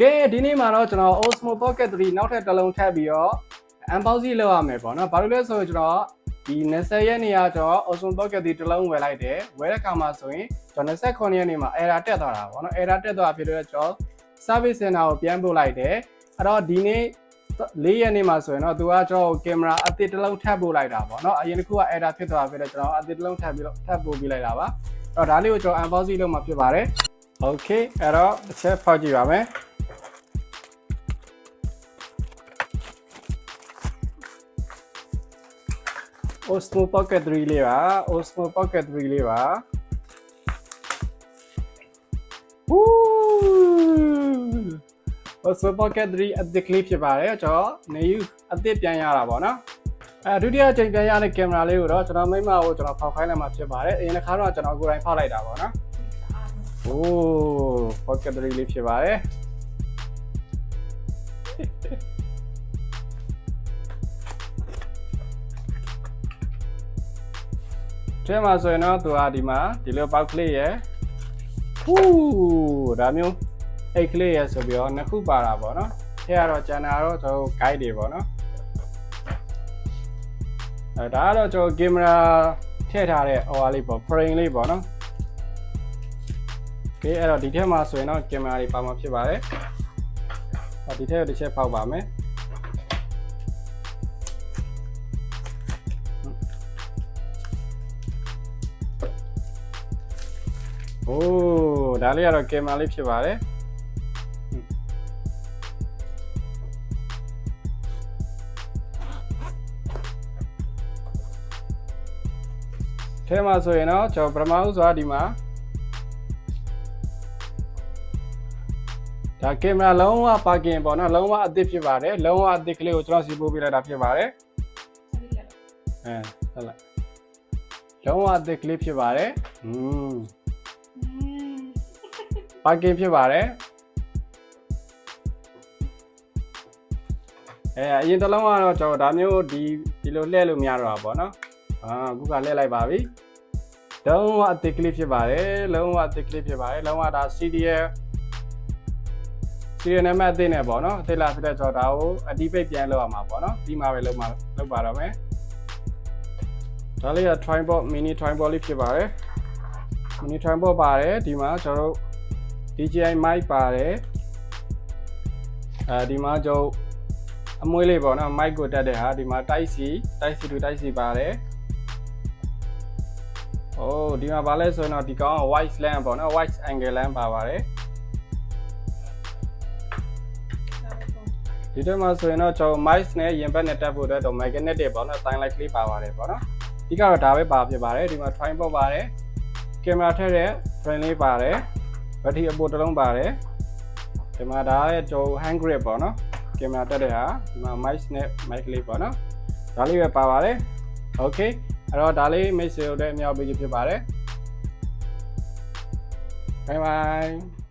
ကဲဒီနေ့မှာတော့ကျွန်တော် Osmo Pocket 3နောက်ထပ်တစ်လုံးထပ်ပြီးတော့ unboxing လုပ်ရမယ်ပေါ့နော်ဘာလို့လဲဆိုရင်ကျွန်တော်ဒီ20ရက်နေ့ကကျွန်တော် Osmo Pocket 3တစ်လုံးဝယ်လိုက်တယ်ဝယ်တဲ့အခါမှာဆိုရင်ကျွန်တော်29ရက်နေ့မှာ error တက်သွားတာပေါ့နော် error တက်သွားဖြစ်တော့ကျွန်တော် service center ကိုပြန်ပို့လိုက်တယ်အဲ့တော့ဒီနေ့၄ရက်နေ့မှာဆိုရင်တော့သူကကျွန်တော်ကင်မရာအသစ်တစ်လုံးထပ်ပို့လိုက်တာပေါ့နော်အရင်တစ်ခုက error ဖြစ်သွားပြီတော့ကျွန်တော်အသစ်တစ်လုံးထပ်ပြီးတော့ထပ်ပို့ပြီးလိုက်တာပါအဲ့တော့ဒါလေးကိုကျွန်တော် unboxing လုပ်မှာဖြစ်ပါတယ် okay အဲ့တော့တစ်ချက်ဖောက်ကြည့်ပါမယ် Osmo Pocket 3လေးပါ Osmo Pocket 3လေးပါဝူး Osmo Pocket 3အသစ်ကလေးဖြစ်ပါတယ်ကျွန်တော်နေယူအသစ်ပြန်ရတာပေါ့နော်အဲဒုတိယအချိန်ပြန်ရတဲ့ကင်မရာလေးကိုတော့ကျွန်တော်မိမကိုကျွန်တော်ဖောက်ခိုင်းလိုက်မှဖြစ်ပါတယ်အရင်တစ်ခါတော့ကျွန်တော်ကိုယ်တိုင်ဖောက်လိုက်တာပေါ့နော်โอ้ Pocket 3လေးဖြစ်ပါတယ် ထဲမှာဆိုရင်တော့သူကဒီမှာဒီလိုပေါက်ကလေးရယ်ဟူးဒါမျိုးအိတ်ကလေးရယ်ဆိုပြီးတော့နှစ်ခုပါတာပေါ့နော်ထဲကတော့ကျန်တာတော့ကျွန်တော် guide တွေပေါ့နော်အဲဒါကတော့ကျွန်တော်ကင်မရာထည့်ထားတဲ့ OR လေးပေါ့ frame လေးပေါ့နော်ကဲအဲ့တော့ဒီထက်မှာဆိုရင်တော့ကင်မရာတွေပါမှာဖြစ်ပါတယ်ဒီထက်တစ်ချက်ပေါက်ပါမယ် အိုးဒါလေးကတော့ကင်မရာလေးဖြစ်ပါတယ်။ထဲမှာဆိုရင်တော့ကျွန်တော်ပထမဦးစွာဒီမှာဒါကင်မရာလုံးဝပါကင်ပေါ့နော်လုံးဝအသစ်ဖြစ်ပါတယ်လုံးဝအသစ်ကလေးကိုကျွန်တော်စီပို့ပေးလိုက်တာဖြစ်ပါတယ်အဲဟုတ်လားလုံးဝအသစ်ကလေးဖြစ်ပါတယ်อืม parking ဖြစ်ပါတယ်အဲအရင်တစ်လုံးကတော့ကျွန်တော်ဒါမျိုးဒီဒီလိုလှည့်လို့မရတော့ပါဘောနော်အာအခုကလှည့်လိုက်ပါပြီလုံးဝအသစ်ကလေးဖြစ်ပါတယ်လုံးဝအသစ်ကလေးဖြစ်ပါတယ်လုံးဝဒါ CDL serial number အသစ်နဲ့ပေါ့နော်အသစ်လာဖြစ်တဲ့ကျွန်တော်ဒါကိုအတိပိတ်ပြန်လောက်ရမှာပေါ့နော်ပြီးမှပဲလောက်မှာလောက်ပါတော့မယ်ဒါလေးက tripod mini tripod လေးဖြစ်ပါတယ် mini tripod ပါတယ်ဒီမှာကျွန်တော်တို့ DJI mic ပါတယ်အဲဒီမှာကျွန်တော်အမွှေးလေးပေါ့နော် mic ကိုတက်တဲ့ဟာဒီမှာ type C type C to type C ပါတယ်။အိုးဒီမှာဗာလဲဆိုရင်တော့ဒီကောင်က wide lens ပေါ့နော် wide angle lens ပါပါတယ်။ဒီတော့မှာဆိုရင်တော့ကျွန်တော် mic နဲ့ရင်ဘတ်နဲ့တက်ဖို့အတွက်တော့ magnet တွေပေါ့နော် sign light လေးပါပါတယ်ပေါ့နော်။ဒီကတော့ဒါပဲပါဖြစ်ပါတယ်ဒီမှာ tripod ပါတယ်။ကင်မရာထည့်တဲ့ frame လေးပါတယ်။ ဘက်ထရီအပေါ်တစ်လုံးပါတယ်ဒီမှာဒါရဲ့ကျွန်တော် hand grip ပေါ့နော်ကင်မရာတက်တဲ့ဟာဒီမှာ mic နဲ့ mic လေးပေါ့နော်ဒါလေးပဲပါပါတယ် okay အဲ့တော့ဒါလေးမိတ်ဆွေတို့လည်းအမြောက်ပေးခြင်းဖြစ်ပါတယ် bye bye